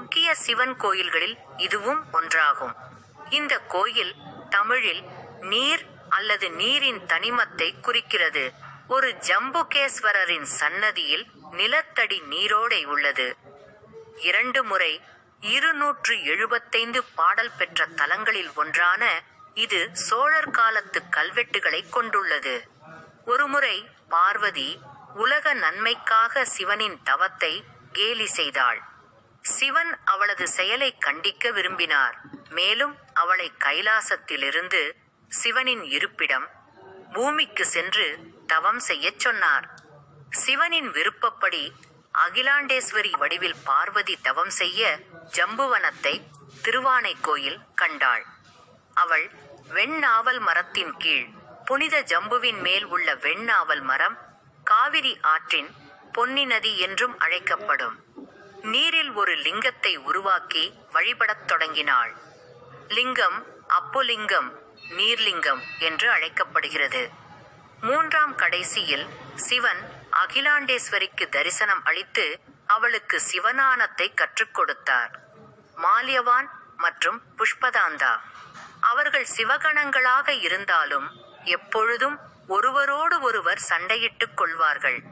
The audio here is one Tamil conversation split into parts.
முக்கிய சிவன் கோயில்களில் இதுவும் ஒன்றாகும். இந்த கோயில் தமிழில் நீர் அல்லது நீரின் தனிமத்தை குறிக்கிறது. ஒரு ஜம்புகேஸ்வரரின் சன்னதியில் நிலத்தடி நீரோடை உள்ளது. இரண்டு முறை இருநூற்று எழுபத்தைந்து பாடல் பெற்ற தலங்களில் ஒன்றான இது சோழர் காலத்து கல்வெட்டுகளை கொண்டுள்ளது. ஒருமுறை பார்வதி உலக நன்மைக்காக சிவனின் தவத்தை கேலி செய்தாள். சிவன் அவளது செயலை கண்டிக்க விரும்பினார். மேலும் அவளை கைலாசத்திலிருந்து சிவனின் இருப்பிடம் பூமிக்கு சென்று தவம் செய்யச் சொன்னார். சிவனின் விருப்பப்படி அகிலாண்டேஸ்வரி வடிவில் பார்வதி தவம் செய்ய ஜம்புவனத்தை திருவானைக்கோயில் கண்டாள். அவள் வெண்ணாவல் மரத்தின் கீழ் புனித ஜம்புவின் மேல் உள்ள வெண்ணாவல் மரம் காவிரி ஆற்றின் பொன்னி நதி என்றும் அழைக்கப்படும். நீரில் ஒரு லிங்கத்தை உருவாக்கி வழிபடத் தொடங்கினாள். லிங்கம் அப்புலிங்கம் நீர்லிங்கம் என்று அழைக்கப்படுகிறது. மூன்றாம் கடைசியில் சிவன் அகிலாண்டேஸ்வரிக்கு தரிசனம் அளித்து அவளுக்கு சிவநானத்தை கற்றுக் கொடுத்தார். மால்யவான் மற்றும் புஷ்பதாந்தா. அவர்கள் சிவகணங்களாக இருந்தாலும் எப்பொழுதும் ஒருவரோடு ஒருவர் சண்டையிட்டுக் கொள்வார்கள்.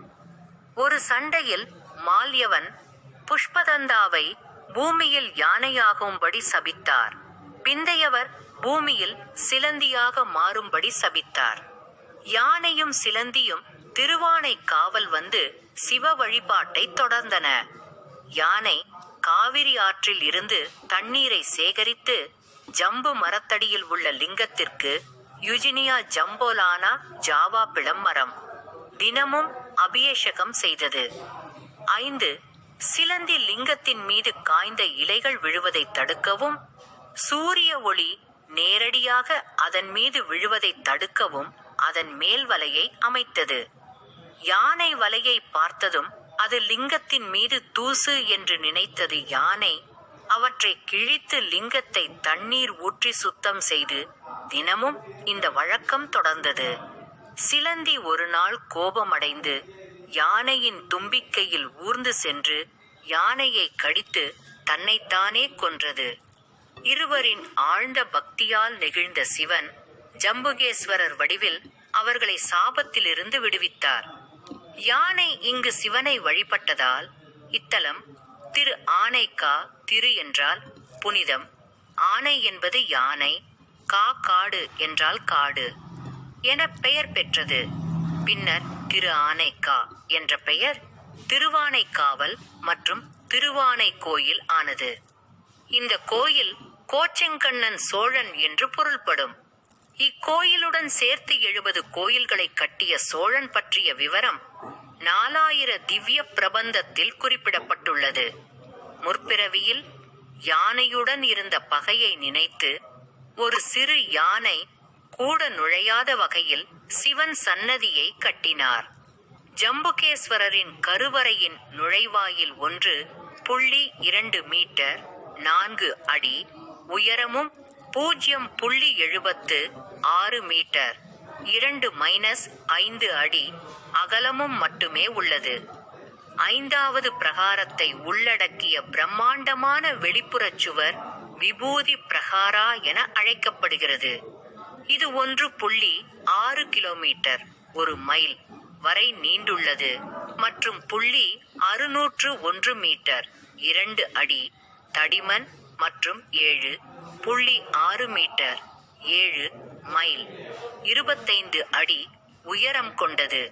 ஒரு சண்டையில் மால்யவன் புஷ்பதந்தாவை பூமியில் யானையாகும்படி சபித்தார். பிந்தையவர் பூமியில் சிலந்தியாக மாறும்படி சபித்தார். யானையும் சிலந்தியும் திருவானை காவல் வந்து சிவ வழிபாட்டை தொடர்ந்தன. யானை காவிரி ஆற்றில் இருந்து தண்ணீரை சேகரித்து ஜம்பு மரத்தடியில் உள்ள லிங்கத்திற்கு யுஜினியா ஜம்போலானா ஜாவா பிளம் மரம். தினமும் அபிஷேகம் செய்தது. ஐந்து சிலந்தி லிங்கத்தின் மீது காய்ந்த இலைகள் விழுவதை தடுக்கவும் சூரிய ஒளி நேரடியாக அதன் மீது விழுவதை தடுக்கவும் அதன் மேல் வலையை அமைத்தது. யானை வலையை பார்த்ததும் அது லிங்கத்தின் மீது தூசு என்று நினைத்தது யானை அவற்றை கிழித்து லிங்கத்தை தண்ணீர் ஊற்றி சுத்தம் செய்து தினமும் இந்த வழக்கம் தொடர்ந்தது. சிலந்தி ஒரு நாள் கோபமடைந்து யானையின் தும்பிக்கையில் ஊர்ந்து சென்று யானையை கடித்து தன்னைத்தானே கொன்றது. இருவரின் ஆழ்ந்த பக்தியால் நெகிழ்ந்த சிவன் ஜம்புகேஸ்வரர் வடிவில் அவர்களை சாபத்திலிருந்து விடுவித்தார். யானை இங்கு சிவனை வழிபட்டதால் இத்தலம் திரு ஆனைக்கா திரு என்றால் புனிதம் ஆனை என்பது யானை கா காடு என்றால் காடு என பெயர் பெற்றது. பின்னர் திரு ஆனைக்கா என்ற பெயர் திருவானைக்காவல் மற்றும் திருவானை கோயில் ஆனது. இந்த கோயில் கோச்செங்கண்ணன் சோழன் என்று பொருள்படும். இக்கோயிலுடன் சேர்த்து எழுபது கோயில்களை கட்டிய சோழன் பற்றிய விவரம் நாலாயிர திவ்ய பிரபந்தத்தில் குறிப்பிடப்பட்டுள்ளது. முற்பிறவியில் யானையுடன் இருந்த பகையை நினைத்து ஒரு சிறு யானை கூட நுழையாத வகையில் சிவன் சன்னதியை கட்டினார். ஜம்புகேஸ்வரரின் கருவறையின் நுழைவாயில் ஒன்று புள்ளி இரண்டு மீட்டர் நான்கு அடி உயரமும் பூஜ்ஜியம் புள்ளி எழுபத்து ஆறு மீட்டர் இரண்டு மைனஸ் ஐந்து அடி அகலமும் மட்டுமே உள்ளது. ஐந்தாவது பிரகாரத்தை உள்ளடக்கிய பிரம்மாண்டமான வெளிப்புறச் சுவர் விபூதி பிரகாரா என அழைக்கப்படுகிறது. இது ஒன்று புள்ளி ஆறு கிலோமீட்டர் ஒரு மைல் வரை நீண்டுள்ளது மற்றும் புள்ளி அறுநூற்று ஒன்று மீட்டர் இரண்டு அடி தடிமன் மற்றும் ஏழு புள்ளி ஆறு மீட்டர் ஏழு மைல் இருபத்தைந்து அடி உயரம் கொண்டது.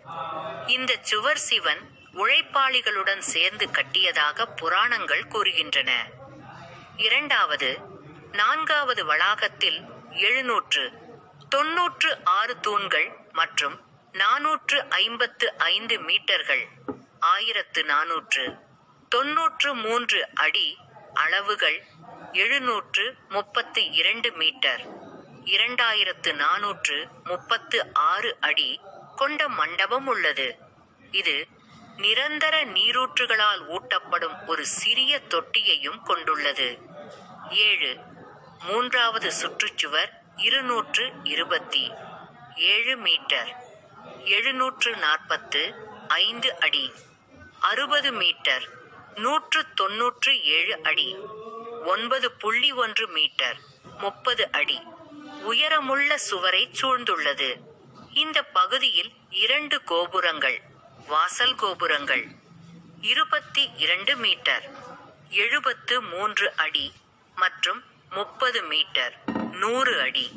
இந்த சுவர் சிவன் உழைப்பாளிகளுடன் சேர்ந்து கட்டியதாக புராணங்கள் கூறுகின்றன. இரண்டாவது நான்காவது வளாகத்தில் எழுநூற்று தொன்னூற்று ஆறு தூண்கள் மற்றும் நானூற்று ஐம்பத்து ஐந்து மீட்டர்கள். ஆயிரத்து நானூற்று. தொன்னூற்று மூன்று அடி அளவுகள் எழுநூற்று முப்பத்து இரண்டு மீட்டர். இரண்டாயிரத்து நானூற்று முப்பத்து ஆறு அடி கொண்ட மண்டபம் உள்ளது. இது நிரந்தர நீரூற்றுகளால் ஊட்டப்படும் ஒரு சிறிய தொட்டியையும் கொண்டுள்ளது. ஏழு. மூன்றாவது சுற்றுச்சுவர் இருநூற்று இருபத்தி ஏழு மீட்டர். எழுநூற்று நாற்பத்து ஐந்து அடி. அறுபது மீட்டர். நூற்று தொன்னூற்று ஏழு அடி. ஒன்பது புள்ளி ஒன்று மீட்டர். முப்பது அடி. உயரமுள்ள சுவரை சூழ்ந்துள்ளது. இந்த பகுதியில் இரண்டு கோபுரங்கள் வாசல் கோபுரங்கள். இருபத்தி இரண்டு மீட்டர். எழுபத்து மூன்று அடி மற்றும் முப்பது மீட்டர். நூறு அடி.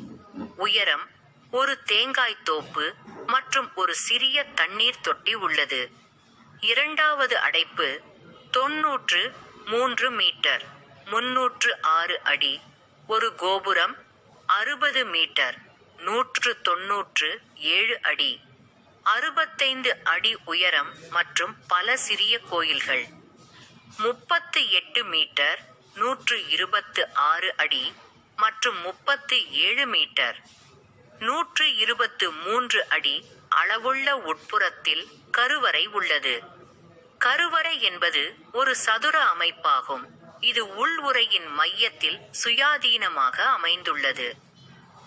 உயரம் ஒரு தேங்காய் தோப்பு மற்றும் ஒரு சிறிய தண்ணீர் தொட்டி உள்ளது. இரண்டாவது அடைப்பு தொன்னூற்று மூன்று மீட்டர் முன்னூற்று ஆறு அடி. ஒரு கோபுரம் அறுபது மீட்டர் நூற்று தொன்னூற்று ஏழு அடி. அறுபத்தைந்து அடி உயரம் மற்றும் பல சிறிய கோயில்கள். முப்பத்து எட்டு மீட்டர் நூற்று இருபத்து ஆறு அடி. மற்றும் முப்பத்து ஏழு மீட்டர். நூற்று இருபத்து மூன்று அடி அளவுள்ள உட்புறத்தில் கருவறை உள்ளது. கருவறை என்பது ஒரு சதுர அமைப்பாகும். இது உள் உரையின் மையத்தில் சுயாதீனமாக அமைந்துள்ளது.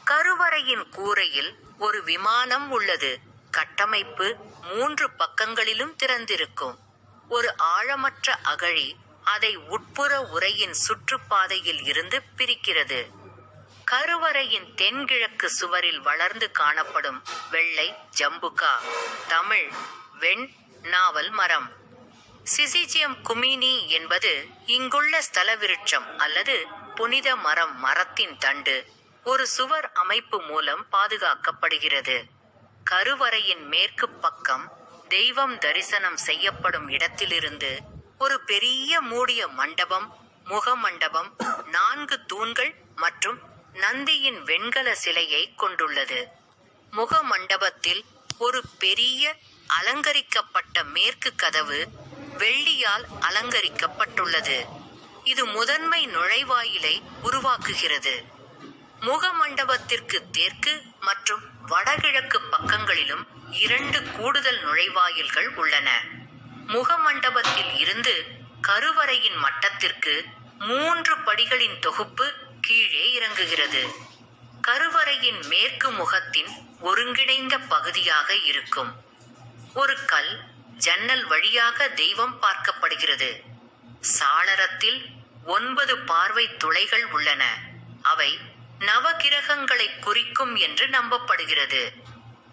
கருவறையின் கூரையில் ஒரு விமானம் உள்ளது. கட்டமைப்பு மூன்று பக்கங்களிலும் திறந்திருக்கும். ஒரு ஆழமற்ற அகழி அதை உட்புற உரையின் சுற்றுப்பாதையில் இருந்து பிரிக்கிறது. கருவறையின் தென்கிழக்கு சுவரில் வளர்ந்து காணப்படும் வெள்ளை ஜம்புகா தமிழ் வெண் நாவல் மரம். சிசிஜியம் குமினி என்பது இங்குள்ள ஸ்தல விருட்சம் அல்லது புனித மரம் மரத்தின் தண்டு. ஒரு சுவர் அமைப்பு மூலம் பாதுகாக்கப்படுகிறது. கருவறையின் மேற்கு பக்கம் தெய்வம் தரிசனம் செய்யப்படும் இடத்திலிருந்து ஒரு பெரிய மூடிய மண்டபம் முகமண்டபம் நான்கு தூண்கள் மற்றும் நந்தியின் வெண்கல சிலையை கொண்டுள்ளது. முகமண்டபத்தில் ஒரு பெரிய அலங்கரிக்கப்பட்ட மேற்கு கதவு வெள்ளியால் அலங்கரிக்கப்பட்டுள்ளது. இது முதன்மை நுழைவாயிலை உருவாக்குகிறது. முகமண்டபத்திற்கு தெற்கு மற்றும் வடகிழக்கு பக்கங்களிலும் இரண்டு கூடுதல் நுழைவாயில்கள் உள்ளன. முகமண்டபத்தில் இருந்து கருவறையின் மட்டத்திற்கு மூன்று படிகளின் தொகுப்பு கீழே இறங்குகிறது. கருவறையின் மேற்கு முகத்தின் ஒருங்கிணைந்த பகுதியாக இருக்கும். ஒரு கல் ஜன்னல் வழியாக தெய்வம் பார்க்கப்படுகிறது. சாளரத்தில் ஒன்பது பார்வை துளைகள் உள்ளன. அவை நவகிரகங்களை குறிக்கும் என்று நம்பப்படுகிறது.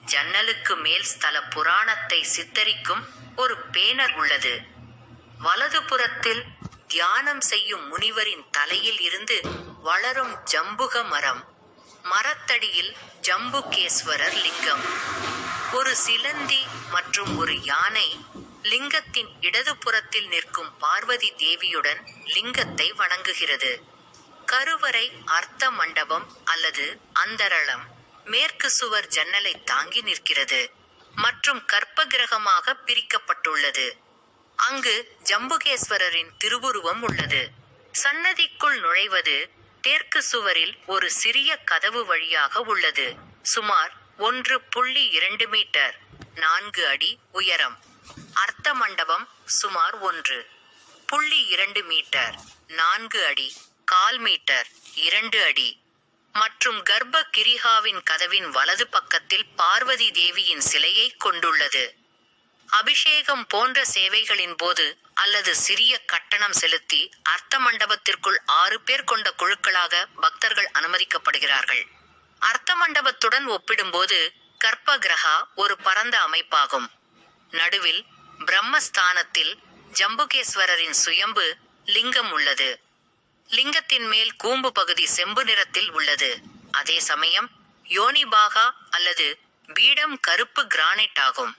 ஜன்னலுக்கு மேல் ஸ்தல புராணத்தை சித்தரிக்கும் ஒரு பேனர் உள்ளது. வலதுபுறத்தில் தியானம் செய்யும் முனிவரின் தலையில் இருந்து வளரும் ஜம்புக மரம். மரத்தடியில் ஜம்புகேஸ்வரர் லிங்கம். ஒரு சிலந்தி மற்றும் ஒரு யானை லிங்கத்தின் இடதுபுறத்தில் நிற்கும் பார்வதி தேவியுடன் லிங்கத்தை வணங்குகிறது. கருவறை அர்த்த மண்டபம் அல்லது அந்தரளம் மேற்கு சுவர் ஜன்னலை தாங்கி நிற்கிறது மற்றும் கற்ப கிரகமாக பிரிக்கப்பட்டுள்ளது. அங்கு ஜம்புகேஸ்வரரின் திருவுருவம் உள்ளது. சன்னதிக்குள் நுழைவது தெற்கு சுவரில் ஒரு சிறிய கதவு வழியாக உள்ளது. சுமார் ஒன்று புள்ளி இரண்டு மீட்டர் நான்கு அடி உயரம். அர்த்த மண்டபம் சுமார் ஒன்று புள்ளி இரண்டு மீட்டர் நான்கு அடி கால் மீட்டர் இரண்டு அடி. மற்றும் கர்ப்ப கிரிஹாவின் கதவின் வலது பக்கத்தில் பார்வதி தேவியின் சிலையை கொண்டுள்ளது. அபிஷேகம் போன்ற சேவைகளின் போது அல்லது சிறிய கட்டணம் செலுத்தி அர்த்த மண்டபத்திற்குள் ஆறு பேர் கொண்ட குழுக்களாக பக்தர்கள் அனுமதிக்கப்படுகிறார்கள். அர்த்த மண்டபத்துடன் ஒப்பிடும்போது கர்ப்ப கிரகா ஒரு பரந்த அமைப்பாகும். நடுவில் பிரம்மஸ்தானத்தில் ஜம்புகேஸ்வரரின் சுயம்பு லிங்கம் உள்ளது. லிங்கத்தின் மேல் கூம்பு பகுதி செம்பு நிறத்தில் உள்ளது. அதே சமயம் யோனிபாகா அல்லது பீடம் கருப்பு கிரானைட் ஆகும்.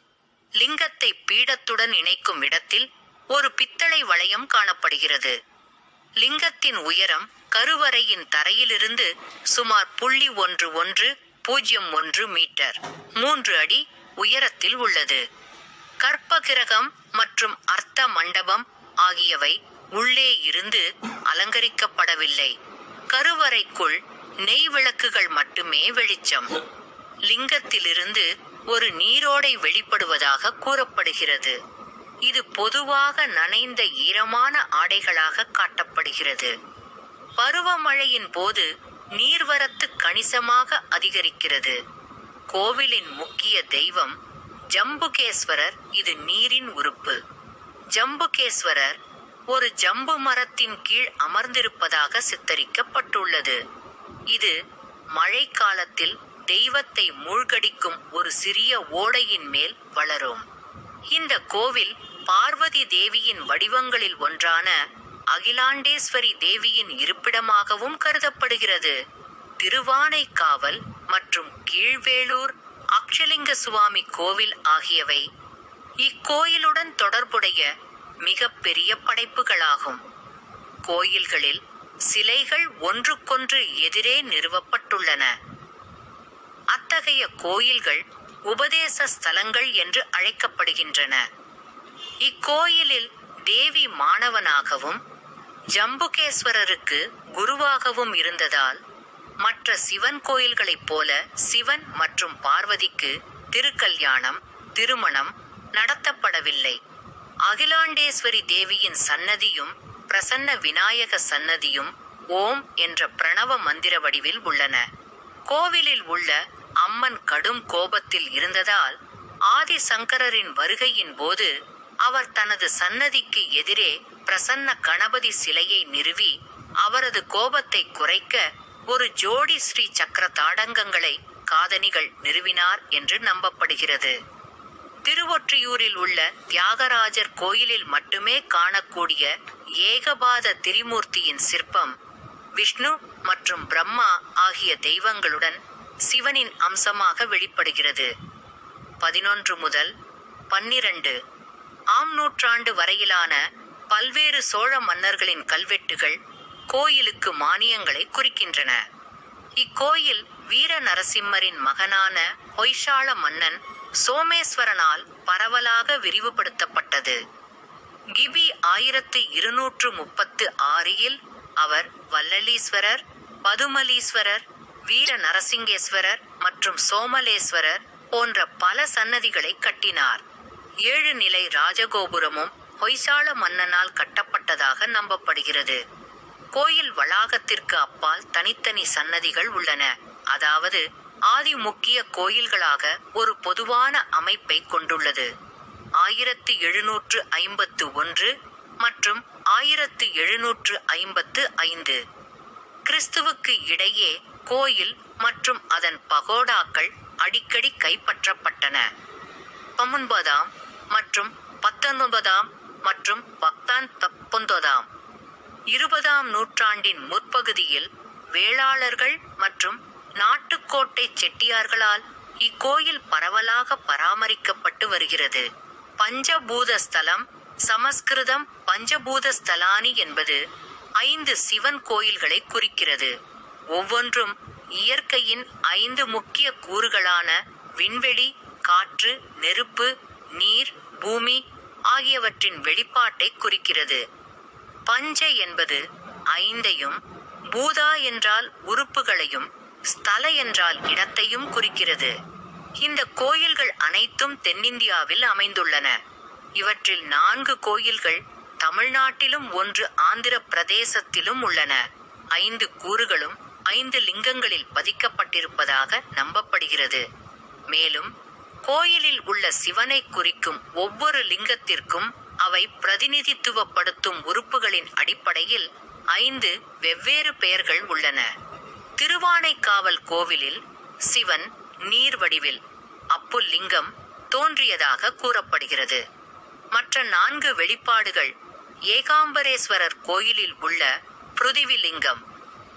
லிங்கத்தை பீடத்துடன் இணைக்கும் இடத்தில் ஒரு பித்தளை வளையம் காணப்படுகிறது. லிங்கத்தின் உயரம் கருவறையின் தரையிலிருந்து சுமார் புள்ளி ஒன்று ஒன்று பூஜ்ஜியம் ஒன்று மீட்டர். மூன்று அடி உயரத்தில் உள்ளது. கற்பகிரகம் மற்றும் அர்த்த மண்டபம் ஆகியவை உள்ளே இருந்து அலங்கரிக்கப்படவில்லை. கருவறைக்குள் நெய் விளக்குகள் மட்டுமே வெளிச்சம். லிங்கத்திலிருந்து ஒரு நீரோடை வெளிப்படுவதாக கூறப்படுகிறது. இது பொதுவாக நனைந்த ஈரமான ஆடைகளாக காட்டப்படுகிறது. பருவமழையின் போது நீர்வரத்து கணிசமாக அதிகரிக்கிறது. கோவிலின் முக்கிய தெய்வம் ஜம்புகேஸ்வரர் இது நீரின் உறுப்பு. ஜம்புகேஸ்வரர் ஒரு ஜம்பு மரத்தின் கீழ் அமர்ந்திருப்பதாக சித்தரிக்கப்பட்டுள்ளது. இது மழைக்காலத்தில் தெய்வத்தை மூழ்கடிக்கும் ஒரு சிறிய ஓடையின் மேல் வளரும். இந்த கோவில் பார்வதி தேவியின் வடிவங்களில் ஒன்றான அகிலாண்டேஸ்வரி தேவியின் இருப்பிடமாகவும் கருதப்படுகிறது. திருவானைக்காவல் மற்றும் கீழ்வேளூர் அக்ஷலிங்க சுவாமி கோவில் ஆகியவை இக்கோயிலுடன் தொடர்புடைய மிகப்பெரிய படைப்புகளாகும். கோயில்களில் சிலைகள் ஒன்றுக்கொன்று எதிரே நிறுவப்பட்டுள்ளன. அத்தகைய கோயில்கள் உபதேச ஸ்தலங்கள் என்று அழைக்கப்படுகின்றன. இக்கோயிலில் தேவி மாணவனாகவும் ஜம்புகேஸ்வரருக்கு குருவாகவும் இருந்ததால் மற்ற சிவன் கோயில்களைப் போல சிவன் மற்றும் பார்வதிக்கு திருக்கல்யாணம் திருமணம் நடத்தப்படவில்லை. அகிலாண்டேஸ்வரி தேவியின் சன்னதியும் பிரசன்ன விநாயக சன்னதியும் ஓம் என்ற பிரணவ மந்திர வடிவில் உள்ளன. கோவிலில் உள்ள அம்மன் கடும் கோபத்தில் இருந்ததால் ஆதிசங்கரரின் வருகையின் போது அவர் தனது சன்னதிக்கு எதிரே பிரசன்ன கணபதி சிலையை நிறுவி அவரது கோபத்தை குறைக்க ஒரு ஜோடி ஸ்ரீ சக்கர தாடங்கங்களை காதணிகள் நிறுவினார் என்று நம்பப்படுகிறது. திருவொற்றியூரில் உள்ள தியாகராஜர் கோயிலில் மட்டுமே காணக்கூடிய ஏகபாத திரிமூர்த்தியின் சிற்பம் விஷ்ணு மற்றும் பிரம்மா ஆகிய தெய்வங்களுடன் சிவனின் அம்சமாக வெளிப்படுகிறது. பதினொன்று முதல் பன்னிரண்டு ஆம் நூற்றாண்டு வரையிலான பல்வேறு சோழ மன்னர்களின் கல்வெட்டுகள் கோயிலுக்கு மானியங்களை குறிக்கின்றன. இக்கோயில் வீர நரசிம்மரின் மகனான பொய்ஷால மன்னன் சோமேஸ்வரனால் பரவலாக விரிவுபடுத்தப்பட்டது. கிபி ஆயிரத்து இருநூற்று முப்பத்து ஆறில் அவர் வல்லலீஸ்வரர் பதுமலீஸ்வரர் வீர நரசிங்கேஸ்வரர் மற்றும் சோமலேஸ்வரர் போன்ற பல சன்னதிகளை கட்டினார். ஏழு நிலை ராஜகோபுரமும் ஹொய்சால மன்னனால் கட்டப்பட்டதாக நம்பப்படுகிறது. கோயில் வளாகத்திற்கு அப்பால் தனித்தனி சன்னதிகள் உள்ளன. அதாவது ஆதி முக்கிய கோயில்களாக ஒரு பொதுவான அமைப்பை கொண்டுள்ளது. ஆயிரத்து எழுநூற்று ஐம்பத்து ஒன்று மற்றும் ஆயிரத்து எழுநூற்று ஐம்பத்து ஐந்து. கிறிஸ்துவுக்கு இடையே கோயில் மற்றும் அதன் பகோடாக்கள் அடிக்கடி கைப்பற்றப்பட்டன. பமுன்பதாம் மற்றும் பத்தொன்பதாம் மற்றும் பக்தான் பத்தொன்பதாம் இருபதாம் நூற்றாண்டின் முற்பகுதியில் வேளாளர்கள் மற்றும் நாட்டுக்கோட்டை செட்டியார்களால் இக்கோயில் பரவலாக பராமரிக்கப்பட்டு வருகிறது. பஞ்சபூத ஸ்தலம் சமஸ்கிருதம் பஞ்சபூத ஸ்தலானி என்பது ஐந்து சிவன் கோயில்களை குறிக்கிறது. ஒவ்வொன்றும் இயற்கையின் ஐந்து முக்கிய கூறுகளான விண்வெளி காற்று நெருப்பு நீர் பூமி ஆகியவற்றின் வெளிப்பாட்டை குறிக்கிறது. பஞ்ச என்பது ஐந்தையும் பூதா என்றால் உறுப்புகளையும் ஸ்தல என்றால் இடத்தையும் குறிக்கிறது. இந்த கோயில்கள் அனைத்தும் தென்னிந்தியாவில் அமைந்துள்ளன. இவற்றில் நான்கு கோயில்கள் தமிழ்நாட்டிலும் ஒன்று ஆந்திர பிரதேசத்திலும் உள்ளன. ஐந்து கூறுகளும் ஐந்து லிங்கங்களில் பதிக்கப்பட்டிருப்பதாக நம்பப்படுகிறது. மேலும் கோயிலில் உள்ள சிவனை குறிக்கும் ஒவ்வொரு லிங்கத்திற்கும் அவை பிரதிநிதித்துவப்படுத்தும் உறுப்புகளின் அடிப்படையில் ஐந்து வெவ்வேறு பெயர்கள் உள்ளன. திருவானைக்காவல் கோவிலில் சிவன் நீர் வடிவில் அப்புல்லிங்கம் தோன்றியதாக கூறப்படுகிறது. மற்ற நான்கு வெளிப்பாடுகள் ஏகாம்பரேஸ்வரர் கோயிலில் உள்ள பிருதிவிலிங்கம்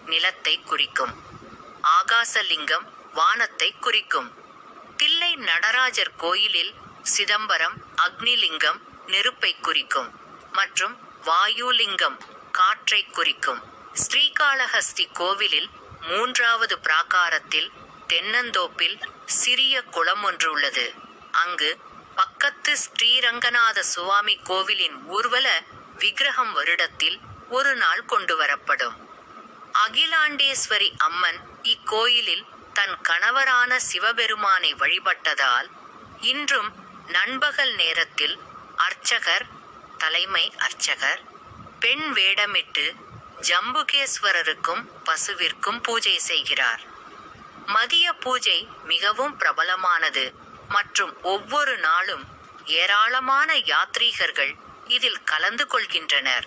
நிலத்தை குறிக்கும் ஆகாசலிங்கம் வானத்தை குறிக்கும். தில்லை நடராஜர் கோயிலில் சிதம்பரம் அக்னிலிங்கம் நெருப்பை குறிக்கும் மற்றும் வாயுலிங்கம் காற்றை குறிக்கும். ஸ்ரீகாளஹஸ்தி கோவிலில் மூன்றாவது பிராகாரத்தில் தென்னந்தோப்பில் சிறிய குளம் ஒன்று உள்ளது. அங்கு பக்கத்து ஸ்ரீரங்கநாத சுவாமி கோவிலின் ஊர்வல விக்கிரகம் வருடத்தில் ஒரு நாள் கொண்டு வரப்படும். அகிலாண்டேஸ்வரி அம்மன் இக்கோயிலில் தன் கணவரான சிவபெருமானை வழிபட்டதால் இன்றும் நண்பகல் நேரத்தில் அர்ச்சகர் தலைமை அர்ச்சகர் பெண் வேடமிட்டு ஜம்புகேஸ்வரருக்கும் பசுவிற்கும் பூஜை செய்கிறார். மதிய பூஜை மிகவும் பிரபலமானது மற்றும் ஒவ்வொரு நாளும் ஏராளமான யாத்ரீகர்கள் இதில் கலந்து கொள்கின்றனர்.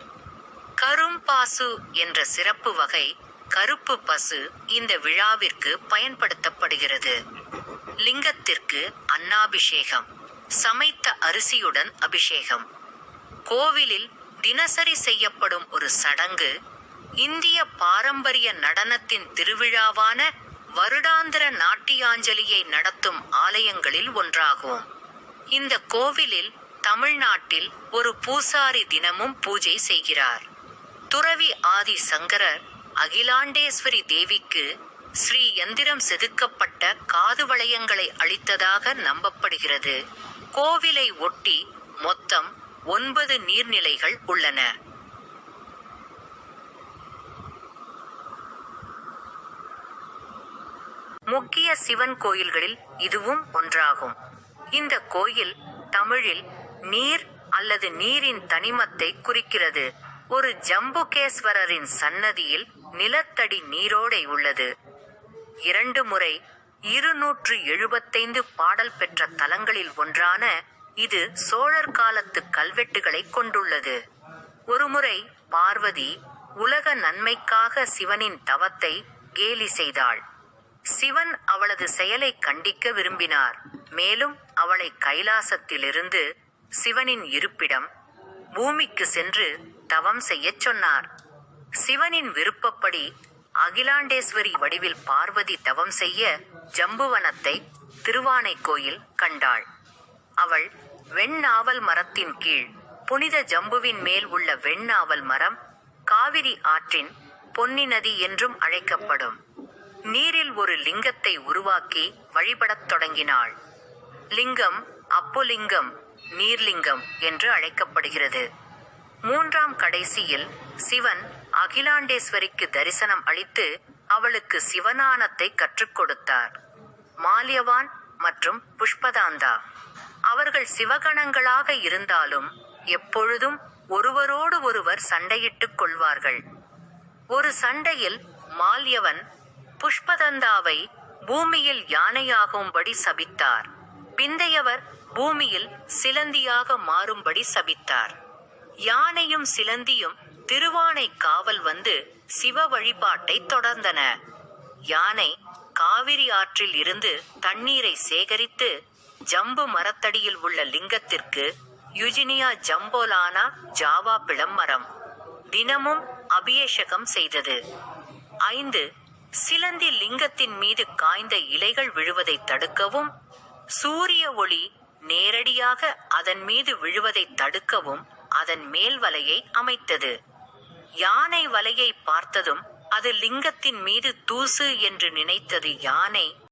கரும்பாசு என்ற சிறப்பு வகை கருப்பு பசு இந்த விழாவிற்கு பயன்படுத்தப்படுகிறது. லிங்கத்திற்கு அன்னாபிஷேகம் சமைத்த அரிசியுடன் அபிஷேகம். கோவிலில் தினசரி செய்யப்படும் ஒரு சடங்கு இந்திய பாரம்பரிய நடனத்தின் திருவிழாவான வருடாந்திர நாட்டியாஞ்சலியை நடத்தும் ஆலயங்களில் ஒன்றாகும். இந்த கோவிலில் தமிழ்நாட்டில் ஒரு பூசாரி தினமும் பூஜை செய்கிறார். துறவி ஆதி சங்கரர் அகிலாண்டேஸ்வரி தேவிக்கு ஸ்ரீ யந்திரம் செதுக்கப்பட்ட காது வளையங்களை அளித்ததாக நம்பப்படுகிறது. கோவிலை ஒட்டி மொத்தம் ஒன்பது நீர்நிலைகள் உள்ளன. முக்கிய சிவன் கோயில்களில் இதுவும் ஒன்றாகும். இந்த கோயில் தமிழில் நீர் அல்லது நீரின் தனிமத்தை குறிக்கிறது. ஒரு ஜம்புகேஸ்வரரின் சன்னதியில் நிலத்தடி நீரோடை உள்ளது. இரண்டு முறை இருநூற்று எழுபத்தைந்து பாடல் பெற்ற தலங்களில் ஒன்றான இது சோழர் காலத்து கல்வெட்டுகளை கொண்டுள்ளது. ஒருமுறை பார்வதி உலக நன்மைக்காக சிவனின் தவத்தை கேலி செய்தாள். சிவன் அவளது செயலை கண்டிக்க விரும்பினார். மேலும் அவளை கைலாசத்திலிருந்து சிவனின் இருப்பிடம் பூமிக்கு சென்று தவம் செய்யச் சொன்னார். சிவனின் விருப்பப்படி அகிலாண்டேஸ்வரி வடிவில் பார்வதி தவம் செய்ய ஜம்புவனத்தை திருவானைக்கோயில் கண்டாள். அவள் வெண்ணாவல் மரத்தின் கீழ் புனித ஜம்புவின் மேல் உள்ள வெண்ணாவல் மரம் காவிரி ஆற்றின் பொன்னி நதி என்றும் அழைக்கப்படும். நீரில் ஒரு லிங்கத்தை உருவாக்கி வழிபடத் தொடங்கினாள். லிங்கம் அப்புலிங்கம் நீர்லிங்கம் என்று அழைக்கப்படுகிறது. மூன்றாம் கடைசியில் சிவன் அகிலாண்டேஸ்வரிக்கு தரிசனம் அளித்து அவளுக்கு சிவனானத்தை கற்றுக் கொடுத்தார். மால்யவான் மற்றும் புஷ்பதாந்தா. அவர்கள் சிவகணங்களாக இருந்தாலும் எப்பொழுதும் ஒருவரோடு ஒருவர் சண்டையிட்டுக் கொள்வார்கள். ஒரு சண்டையில் மால்யவன் புஷ்பதந்தாவை பூமியில் யானையாகும்படி சபித்தார். பிந்தையவர் பூமியில் சிலந்தியாக மாறும்படி சபித்தார். யானையும் சிலந்தியும் திருவானை காவல் வந்து சிவ வழிபாட்டை தொடர்ந்தன. யானை காவிரி ஆற்றில் இருந்து தண்ணீரை சேகரித்து ஜம்பு மரத்தடியில் உள்ள லிங்கத்திற்கு யுஜினியா ஜம்போலானா ஜாவா பிளம்மரம் தினமும் அபிஷேகம் செய்தது. ஐந்து சிலந்தி லிங்கத்தின் மீது காய்ந்த இலைகள் விழுவதை தடுக்கவும் சூரிய ஒளி நேரடியாக அதன் மீது விழுவதை தடுக்கவும் அதன் மேல் வலையை அமைத்தது. யானை வலையை பார்த்ததும் அது லிங்கத்தின் மீது தூசு என்று நினைத்தது யானை